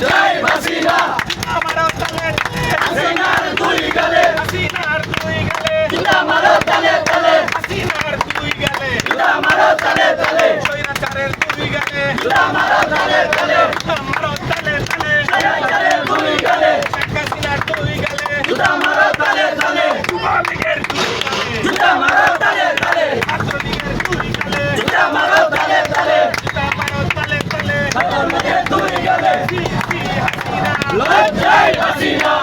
জয় বাসিনা আমারও তালে দুই গালে। হাসিনার দুই গালে। জিন্দা মারো তালে তালে হাসিনার দুই গালে। জিন্দা মারো তালে তালে জয় না চারের দুই গালে জিন্দা তালে তালে হয়ে গেলে লজ্জায় Hasina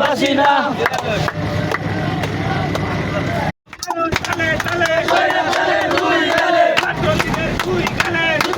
Hasina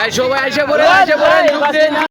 Ai, Joe, hai, Jeboran, Jeboran,